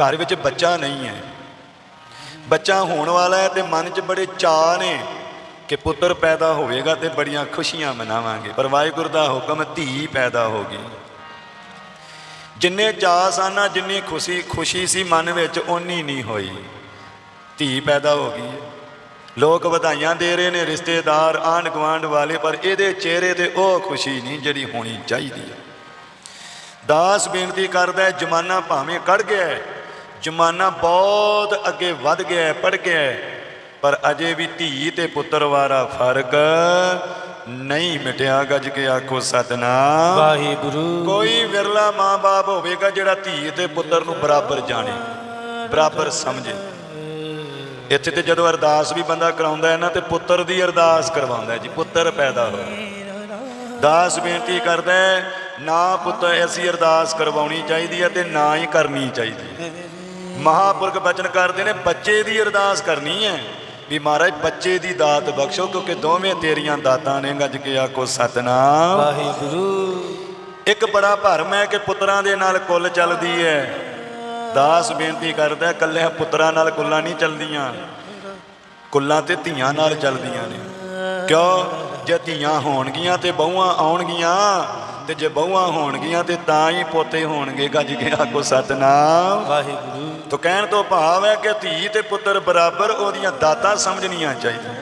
ਘਰ ਵਿੱਚ ਬੱਚਾ ਨਹੀਂ ਹੈ। ਬੱਚਾ ਹੋਣ ਵਾਲਾ ਹੈ ਤੇ ਮਨ 'ਚ ਬੜੇ ਚਾਅ ਨੇ ਕਿ ਪੁੱਤਰ ਪੈਦਾ ਹੋਵੇਗਾ ਤੇ ਬੜੀਆਂ ਖੁਸ਼ੀਆਂ ਮਨਾਵਾਂਗੇ। ਪਰ ਵਾਹਿਗੁਰੂ ਦਾ ਹੁਕਮ ਧੀ ਪੈਦਾ ਹੋ ਗਈ। ਜਿੰਨੇ ਚਾਅ ਸਨ, ਜਿੰਨੀ ਖੁਸ਼ੀ ਖੁਸ਼ੀ ਸੀ ਮਨ ਵਿੱਚ, ਓਨੀ ਨਹੀਂ ਹੋਈ। ਧੀ ਪੈਦਾ ਹੋ ਗਈ। ਲੋਕ ਵਧਾਈਆਂ ਦੇ ਰਹੇ ਨੇ, ਰਿਸ਼ਤੇਦਾਰ ਆਂਢ ਗੁਆਂਢ ਵਾਲੇ, ਪਰ ਇਹਦੇ ਚਿਹਰੇ ਤੇ ਉਹ ਖੁਸ਼ੀ ਨਹੀਂ ਜਿਹੜੀ ਹੋਣੀ ਚਾਹੀਦੀ। ਹੈ ਦਾਸ ਬੇਨਤੀ ਕਰਦਾ ਜਮਾਨਾ ਭਾਵੇਂ ਕੱਢ ਗਿਆ ਹੈ ਜਮਾਨਾ ਬਹੁਤ ਅੱਗੇ ਵੱਧ ਗਿਆ ਹੈ ਪੜ ਗਿਆ ਹੈ। ਪਰ ਅਜੇ ਵੀ ਧੀ ਤੇ ਪੁੱਤਰ ਵਾਲਾ ਫ਼ਰਕ ਨਹੀਂ ਮਿਟਿਆ ਗੱਜ ਕੇ ਆਖੋ ਸਤਨਾਮ। ਵਾਹਿਗੁਰੂ। ਕੋਈ ਵਿਰਲਾ ਮਾਂ-ਬਾਪ ਹੋਵੇਗਾ ਜਿਹੜਾ ਧੀ ਤੇ ਪੁੱਤਰ ਨੂੰ ਬਰਾਬਰ ਜਾਣੇ ਬਰਾਬਰ ਸਮਝੇ। ਇੱਥੇ ਤੇ ਜਦੋਂ ਅਰਦਾਸ ਵੀ ਬੰਦਾ ਕਰਾਉਂਦਾ ਹੈ ਨਾ ਤੇ ਪੁੱਤਰ ਦੀ ਅਰਦਾਸ ਕਰਵਾਉਂਦਾ ਹੈ ਜੀ ਪੁੱਤਰ ਪੈਦਾ ਹੋਵੇ ਦਾਸ ਬੇਨਤੀ ਕਰਦਾ ਹੈ ਨਾ ਪੁੱਤ ਐਸੀ ਅਰਦਾਸ ਕਰਵਾਉਣੀ ਚਾਹੀਦੀ ਹੈ ਤੇ ਨਾ ਹੀ ਕਰਨੀ ਚਾਹੀਦੀ ਹੈ। ਮਹਾਪੁਰਖ ਬਚਨ ਕਰਦੇ ਨੇ ਬੱਚੇ ਦੀ ਅਰਦਾਸ ਕਰਨੀ ਹੈ ਵੀ ਮਹਾਰਾਜ ਬੱਚੇ ਦੀ ਦਾਤ ਬਖਸ਼ੋ ਕਿਉਂਕਿ ਦੋਵੇਂ ਤੇਰੀਆਂ ਦਾਤਾਂ ਨੇ ਗੱਜ ਕੇ ਆਖੋ ਸਤਨਾਮ। ਵਾਹਿਗੁਰੂ। ਇੱਕ ਬੜਾ ਭਰਮ ਹੈ ਕਿ ਪੁੱਤਰਾਂ ਦੇ ਨਾਲ ਕੁੱਲ ਚੱਲਦੀ ਹੈ। ਦਾਸ ਬੇਨਤੀ ਕਰਦਾ ਇਕੱਲੇ ਪੁੱਤਰਾਂ ਨਾਲ ਕੁੱਲਾਂ ਨਹੀਂ ਚੱਲਦੀਆਂ। ਕੁੱਲਾਂ ਤੇ ਧੀਆਂ ਨਾਲ ਚੱਲਦੀਆਂ ਨੇ। ਕਿਉਂ? ਜੇ ਧੀਆਂ ਹੋਣਗੀਆਂ ਤੇ ਬਹੂਆਂ ਆਉਣਗੀਆਂ ਤੇ ਜੇ ਬਹੂਆਂ ਹੋਣਗੀਆਂ ਤੇ ਤਾਂ ਹੀ ਪੋਤੇ ਹੋਣਗੇ। ਗੱਜ ਕੇ ਆਖੋ ਸਤਨਾਮ। ਵਾਹਿਗੁਰੂ। ਤੋ ਕਹਿਣ ਤੋਂ ਭਾਵ ਹੈ ਕਿ ਧੀ ਤੇ ਪੁੱਤਰ ਬਰਾਬਰ ਉਹਦੀਆਂ ਦਾਤਾਂ ਸਮਝਣੀਆਂ ਚਾਹੀਦੀਆਂ।